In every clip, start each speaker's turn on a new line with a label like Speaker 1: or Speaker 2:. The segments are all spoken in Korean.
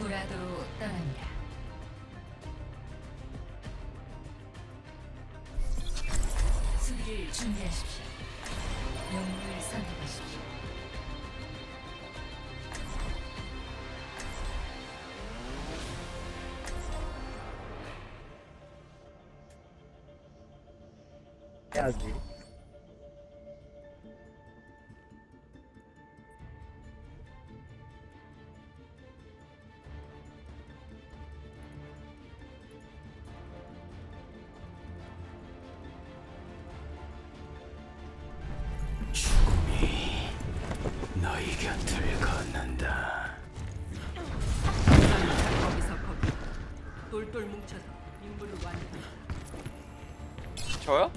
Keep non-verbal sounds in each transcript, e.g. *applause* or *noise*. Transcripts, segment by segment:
Speaker 1: 도라도로 떠납니다. 수비를 준비하십시오. 영웅을 선택하십시오.
Speaker 2: 해야지.
Speaker 3: 저요?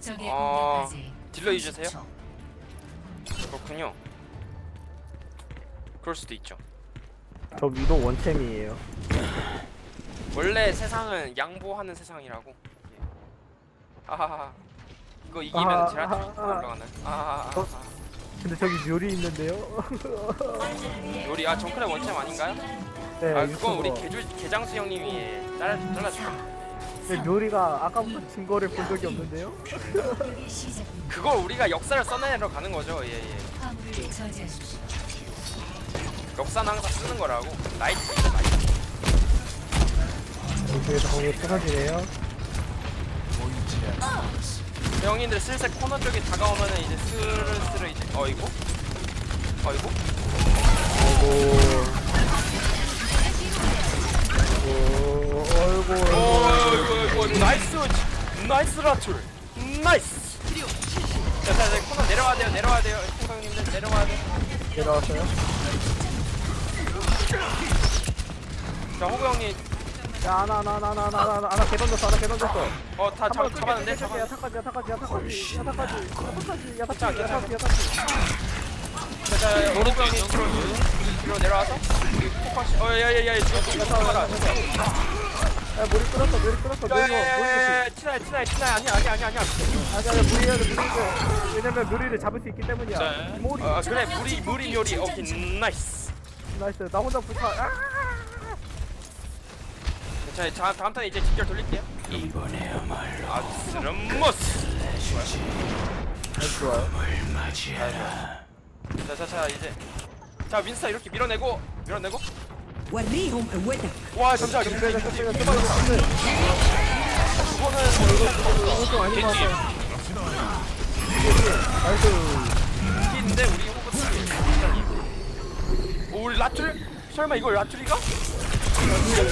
Speaker 1: 적의
Speaker 3: 어,
Speaker 1: 공격까지
Speaker 3: 딜러 유저세요?
Speaker 1: 30초.
Speaker 3: 그렇군요. 그럴 수도 있죠.
Speaker 2: 저 위도 원챔이에요.
Speaker 3: 원래 세상은 양보하는 세상이라고. 예. 아하하. 이거 이기면
Speaker 2: 아하,
Speaker 3: 제라툴
Speaker 2: 아하.
Speaker 3: 올라가나요? 아하하.
Speaker 2: 어? 근데 저기 묘리 있는데요. *laughs*
Speaker 3: 요리 아 정크랩 원챔 아닌가요?
Speaker 2: 네,
Speaker 3: 아 그건 우리
Speaker 2: 유튜버.
Speaker 3: 개주 개장수 형님이 잘라 잘라 줄까?
Speaker 2: 근데 묘리가 아까부터 증거를 본 적이 없는데요. *laughs*
Speaker 3: 그걸 우리가 역사를 써내러 가는 거죠. 예 예.
Speaker 1: 화물을 저지하십시오.
Speaker 3: 역사는 항상 쓰는 거라고. 나이트 나이트.
Speaker 2: 여기에서 거기 부서지네요.
Speaker 3: 형님들 슬슬 코너 쪽에 다가오면은 이제 스르스르 이제 어이구 어이구
Speaker 2: 아이고. 아이고. 아이고.
Speaker 3: 어이구 어이구 나이스 나이스 라툴 나이스 자자자 코너 내려와야 돼요 내려와야 돼요 형님들 내려와야 돼요
Speaker 2: 내려왔어요?
Speaker 3: 자 호구 형님
Speaker 2: 야, 하나, 하나, 하나, 하나, 하나, 하나, 하나, 개 던졌어, 하나, 개 던졌어.
Speaker 3: 어다 잡았는데 잡았는데
Speaker 2: 야타까지, 야타까지, 야타까지, 야타까지, 야타까지, 야타까지, 야타까지, 야타까지.
Speaker 3: 자자 호구 형님 뒤로 뒤로 내려와서 여기 폭파시 어야야야야 지금 잡아라
Speaker 2: 야, 머리 끌었어, 머리 끌었어, 머리, 머리
Speaker 3: 야야야야 티나이 티나이 티나이 아니야 아니야 아니야 아니야
Speaker 2: 아니, 아니, 무리해야 돼, 무리해야 돼. 왜냐면 묘리를 잡을 수 있기 때문이야.
Speaker 4: 자.
Speaker 2: 모리,
Speaker 3: 아 그래 무리 무리 요리 오케이 나이스
Speaker 2: 나이스. 나 혼자 불타. 아!
Speaker 3: 자 자, 다음 턴에 이제 직결 돌릴게요
Speaker 4: 이번에야말로
Speaker 3: 아스름모스
Speaker 2: 좋아요.
Speaker 4: 을 맞이하라.
Speaker 3: 자자자 이제 자 윈스터 이렇게 밀어내고 밀어내고
Speaker 5: وريهم قوتك
Speaker 3: 와 잠시만 이거
Speaker 2: 그래, 그래, 그래, 그래, 그래. 이거 좀 아닌 것 같아. 나이스.
Speaker 3: 인데 우리 호구 오 우리 라툴 설마 이걸 라툴이가?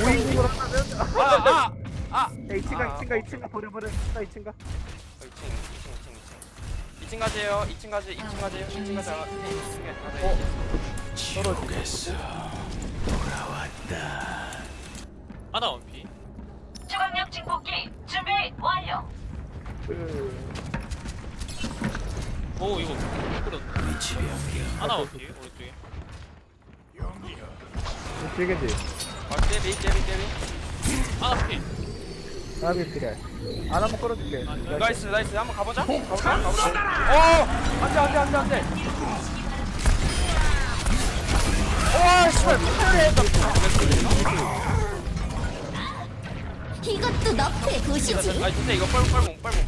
Speaker 2: 오인국으로 하면.
Speaker 3: 아아아 아!
Speaker 2: 야, 2층가, 2층가, 2층가, 버려, 버려. 나 2층가.
Speaker 3: 2층 2층 2층 2층 2층 가세요 2층 가세요 2층 가세요 2층 가세요 2층 가세요
Speaker 4: 지옥에서 돌아왔다.
Speaker 6: 하나 원피.
Speaker 7: 주강력 증폭기 준비 완료.
Speaker 2: 그,
Speaker 6: 오 이거 끌었네. 하나 원피 오른쪽에.
Speaker 2: 길겠지?
Speaker 3: 아 깨비 깨비 깨비.
Speaker 6: 하나 피.
Speaker 2: 나비 필요해. 안 한번 끌어줄게.
Speaker 3: 나이스. 나이스 한번 가보자. 가보자 가보자. 어! 안돼 안돼 안돼 안돼. 와 씨발
Speaker 8: 이것도 너프의 도시지.
Speaker 3: 아 근데 이거 뻘몽 뻘몽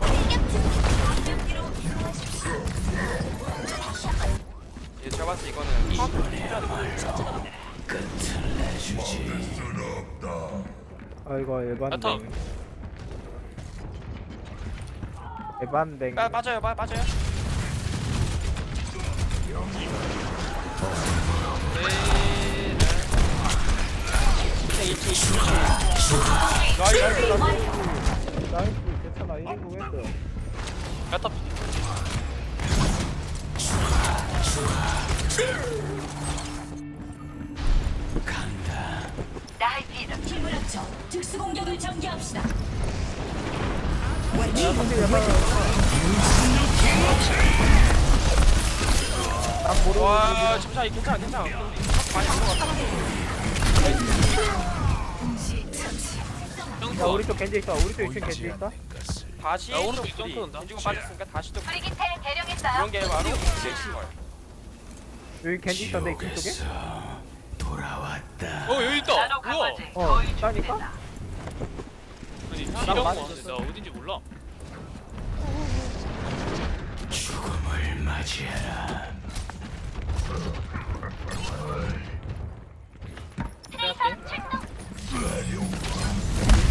Speaker 3: 이거 제가 봤을 때 이거는
Speaker 4: 끝을 내주지.
Speaker 2: 아이고, 에반댕. 에반댕.
Speaker 3: 빠, 빠져요 빠, 빠져요 네, 2층 2층 2층 나이스
Speaker 2: 괜찮아. 1인국 했어.
Speaker 6: 야타 피
Speaker 4: 간다.
Speaker 7: 나이피드
Speaker 1: 힘을 합쳐 특수 공격을 전개합시다.
Speaker 2: 근데 약간. 아, 모르
Speaker 3: 와 괜찮아 많이 안것 같아.
Speaker 2: 야, 우리 쪽 겐지 있어. 우리 쪽 2층 겐지 있어.
Speaker 3: 다시
Speaker 6: 야, 오른쪽
Speaker 3: 또 우리
Speaker 6: 점프한다.
Speaker 3: 겐지고 빠졌으니까 다시 또
Speaker 7: 브리기테 대령했어요.
Speaker 3: 그런 게 바로 거야
Speaker 2: 여기 겐지 있던데, 2층 쪽에?
Speaker 4: 지옥에서 돌아와. 왔다.
Speaker 6: 어 여기 있다 뭐야
Speaker 2: 어, 있다니까?
Speaker 6: 아니
Speaker 2: 나
Speaker 6: 이런 거
Speaker 2: 많이 줬어.
Speaker 6: 나 어딘지 몰라
Speaker 4: 죽음을 맞이해라.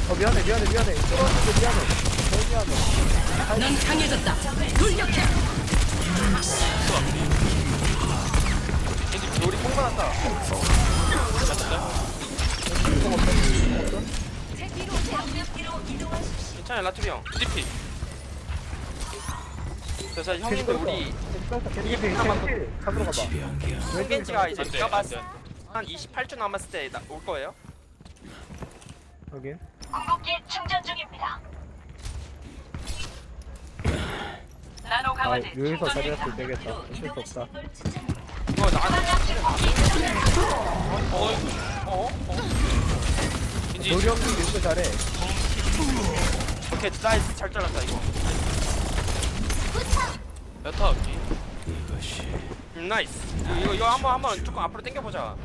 Speaker 2: 어 미안해 미안해 미안해. 떨어지고 미안해. 너무 미안해.
Speaker 5: 넌 강해졌다. 돌격해.
Speaker 3: 겐지 우리
Speaker 1: 이동하십시오.
Speaker 3: 괜찮아요 라투리 형.
Speaker 6: DP
Speaker 3: 그래서 형님들 우리
Speaker 2: 이게 잡으러 가봐.
Speaker 3: 뽕겐지가 이제
Speaker 6: 안돼
Speaker 3: 봤을
Speaker 6: 안돼.
Speaker 3: 때한 28초 남았을 때 올 거예요?
Speaker 2: 여긴
Speaker 7: 궁극기 충전 중입니다. 나노
Speaker 2: 아
Speaker 7: 강화제
Speaker 2: 여기서
Speaker 7: 충전
Speaker 2: 자리
Speaker 7: 중이다.
Speaker 2: 잡고 되겠다 어쩔 수 없다.
Speaker 3: 이거 나한테
Speaker 7: 초강력 증폭기 충전 중.
Speaker 6: 어?
Speaker 3: 어?
Speaker 2: 잘해
Speaker 3: 오케이 나이스 잘 잘랐다 이거
Speaker 6: 야타 없지
Speaker 3: 음, 나이스 이거 이거, 한번 한번 조금 앞으로 당겨보자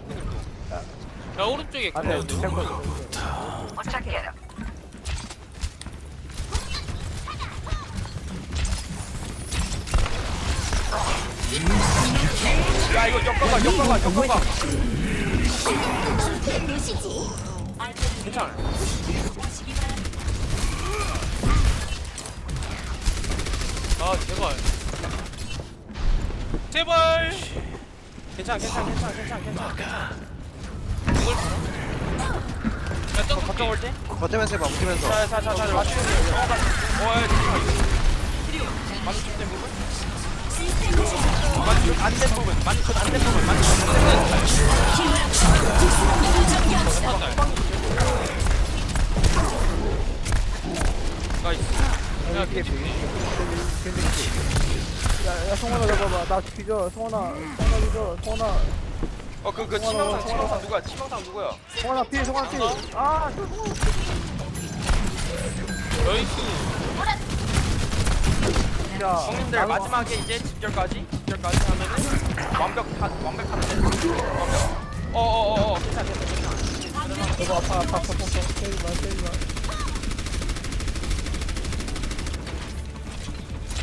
Speaker 6: 야 오른쪽에
Speaker 2: 안돼
Speaker 6: 그거
Speaker 2: 템포
Speaker 7: 도착해라.
Speaker 3: 야 이거 엮어봐 엮어봐 엮어봐. 괜찮아
Speaker 6: 아 제발. 제발.
Speaker 3: 괜찮아 괜찮아 괜찮아 괜찮아 괜찮아.
Speaker 6: 이걸 점프
Speaker 3: 걱정 올 때?
Speaker 8: 버티면서 해봐 버티면서
Speaker 3: 자 자 자자 맞추는 거 어, 맞- 어, 야, 잠깐만. 맞춤된 부분? 맞춤 안된 부분, 맞춤 안된 부분, 맞춤 안된 부분. 나이스.
Speaker 6: 야 겐지
Speaker 2: 야야 성원아 잡아봐 나 뒤져 성원아 성원아 뒤져 성원아
Speaker 3: 어, 그, 그 치명상, 치명상 누구야? 치명상 누구야?
Speaker 2: 성원아 피해 성원아 피해 아 저, 성원아.
Speaker 6: 나이스
Speaker 2: 야
Speaker 3: 형님들 마지막에 이제 집결까지, 집결까지 하면은 완벽한, 완벽한 완벽. 어어어어, 괜찮아, 괜찮아, 괜찮아.
Speaker 2: 저거 아파 아파 아파 아파 때리지 마 때리지 마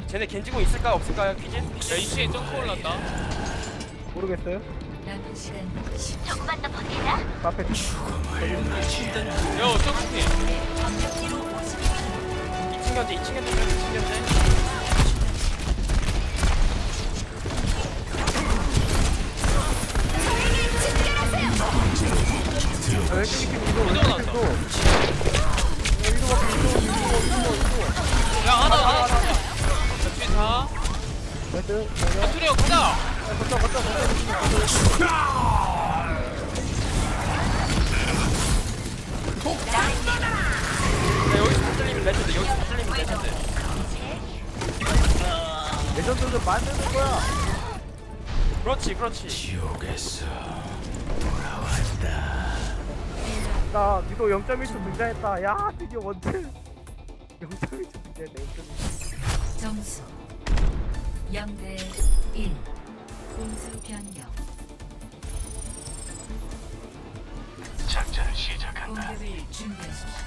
Speaker 3: 쟤네 겐지공 있을까요, 없을까요, 퀴즈?
Speaker 6: 야 2층에 점프 올랐다
Speaker 2: 모르겠어요?
Speaker 1: 남은 시간 10초.
Speaker 7: 조금만 더 버티자.
Speaker 1: 방벽 뒤로 50초.
Speaker 3: 2층 견제, 2층 견제, 2층 견제.
Speaker 2: 걷자
Speaker 3: 네, 여기서 다 잘리면 레전드, 여기서 다 잘리면 레전드.
Speaker 2: 레전드도 만드는 거야
Speaker 3: 그렇지, 그렇지.
Speaker 4: 지옥에서 돌아왔다.
Speaker 2: 나 위도 0.1초 등장했다 야 드디어 원틀 0.1초 등장했다 0.1초
Speaker 1: 점수 0대 1. 공수 변경.
Speaker 4: 작전을 시작한다.
Speaker 1: 공격을 준비하십시오.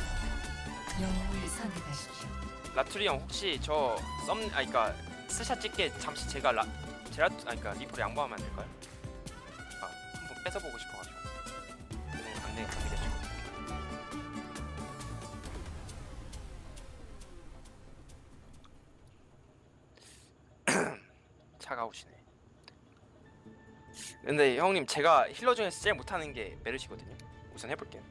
Speaker 1: 영웅을 선택하십시오.
Speaker 3: 라투리 형 혹시 저 썸, 아 그니까 스샷 찍게 잠시 제가 라, 제라, 아 그니까 리프를 양보하면 안 될까요? 아 한번 뺏어보고 싶어가지고 네, 안 돼, 안 되겠죠 *clears throat* 차가우시네 근데 형님 제가 힐러 중에서 제일 못하는 게 메르시거든요 우선 해볼게요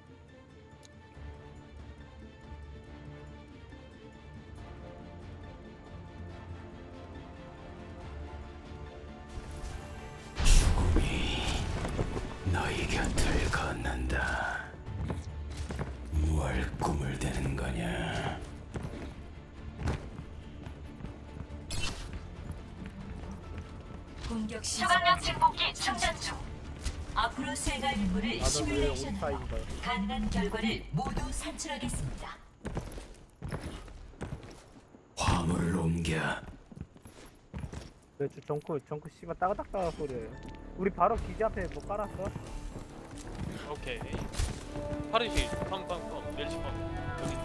Speaker 4: 죽음이 너희 곁을 걷는다.
Speaker 1: 공격 시작.
Speaker 7: 초강력 증폭기 충전 중.
Speaker 1: 앞으로 임무를
Speaker 2: 나도 왜 우리 거야
Speaker 1: 가능한 결과를 모두 산출하겠습니다.
Speaker 4: 화물을 옮겨.
Speaker 2: 왜저 정크 정크 씨발 따가닥 따가 소리예요 우리 바로 기지 앞에 뭐 깔았어?
Speaker 6: 오케이. 파르시 팡팡팡 멜시 팡. 여기.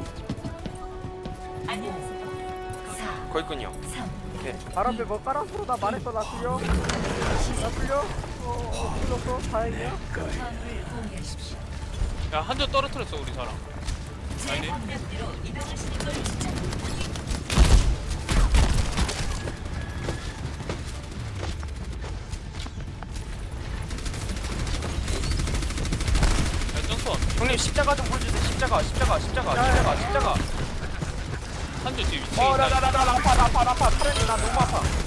Speaker 1: 안녕하세요. 4,
Speaker 3: 거기 군요
Speaker 1: 3,
Speaker 2: 발 앞에 뭐 깔았어? 나 말했어 나 틀려? 나 틀려? 어, 어 틀렸어? 다행이야?
Speaker 6: 야 한조 떨어뜨렸어 우리 사람.
Speaker 1: 추천합니다.
Speaker 6: 야 점프원.
Speaker 3: 형님 십자가 좀 보여주세요 십자가 십자가 십자가 십자가 십자가
Speaker 6: 한조 지금 위치에
Speaker 3: 어 나. 나 나 나 아파 나 아파 나 아파 나 너무 아파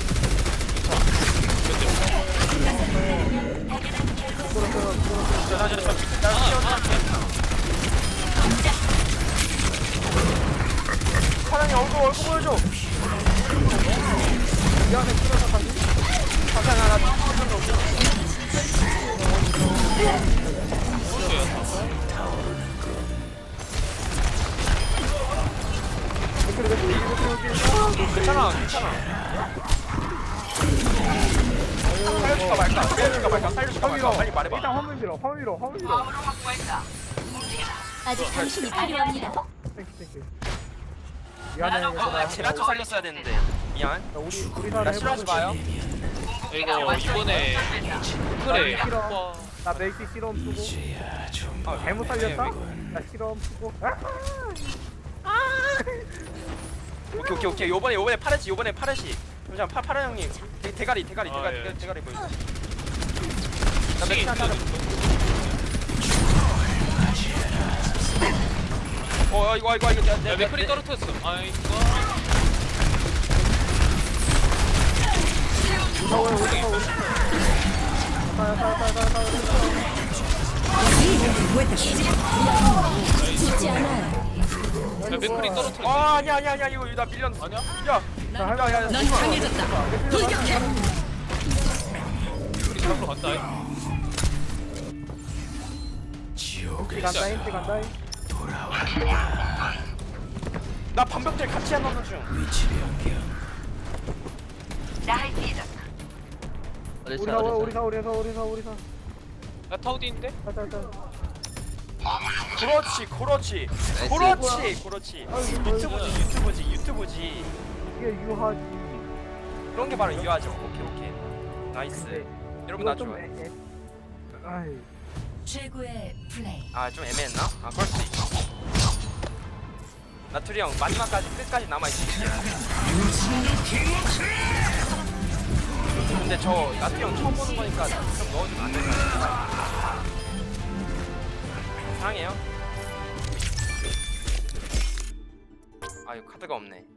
Speaker 3: 괜찮아 괜찮아 살려줄까 말까 살려줄까 말까 살려줄까 말까 빨리 말해봐
Speaker 2: 일단 화물 밀어 화물 밀어 화물 밀어.
Speaker 8: 아직 당신이 필요합니다.
Speaker 2: 땡큐 땡큐 미안해
Speaker 3: 아
Speaker 2: 얘들아
Speaker 3: 제라토 살렸어야 되는데 미안
Speaker 2: 자, 우리 우리 사람
Speaker 3: 나 싫어하지 마요
Speaker 6: 이거 이번에 그래. 와.
Speaker 2: 나 멜시 실험 쓰고
Speaker 3: 아,
Speaker 2: 잘못 살렸다?
Speaker 3: 네,
Speaker 2: 나 실험 쓰고 아!
Speaker 3: 오케이 오케이 오케이 요번에 요번에 파르시 요번에 파르시 잠시만 파 파라 형님 대, 대가리 대가리
Speaker 6: 아,
Speaker 3: 대가리
Speaker 6: 예.
Speaker 3: 대가리, 대가리 보여 나 맥주 한잔
Speaker 6: 있어.
Speaker 3: 어 이거 이거 이거 내, 내,
Speaker 6: 야 맥클이
Speaker 3: 내-
Speaker 6: 떨어뜨렸어. 아이고.
Speaker 8: 죽지 않아요.
Speaker 6: 야 맥클이 떨어뜨렸어.
Speaker 3: 아 아니야 아니야 아니야 이거 나 밀렸어
Speaker 6: 아니야?
Speaker 3: 야 야야야
Speaker 1: 넌 강해졌다. 돌격해.
Speaker 6: 맥클이 잡으러 간다.
Speaker 4: 지옥에
Speaker 2: 간다 인지 간다
Speaker 3: 나 반벽들 같이 안 넣는 중.
Speaker 2: 우리 사 우리 사 우리 사 우리 사 우리
Speaker 6: 사야 타우디인데?
Speaker 2: 자자자
Speaker 3: 그렇지 그렇지. 그렇지 그렇지. 유튜브지 유튜브지 유튜브지.
Speaker 2: 이게 유하지.
Speaker 3: 그런 게 바로 이해하죠. 오케이 오케이. 나이스. 여러분 나 좋아
Speaker 2: 아이.
Speaker 1: 최고의 플레이.
Speaker 3: 아좀 애매했나? 아 그럴 수도 있어 나투리 형 마지막까지 끝까지 남아있을게 근데 저 나투리 형 처음 보는 거니까 좀 넣어주면 안? 사 랑해요. 아 이거 카드가 없네. 예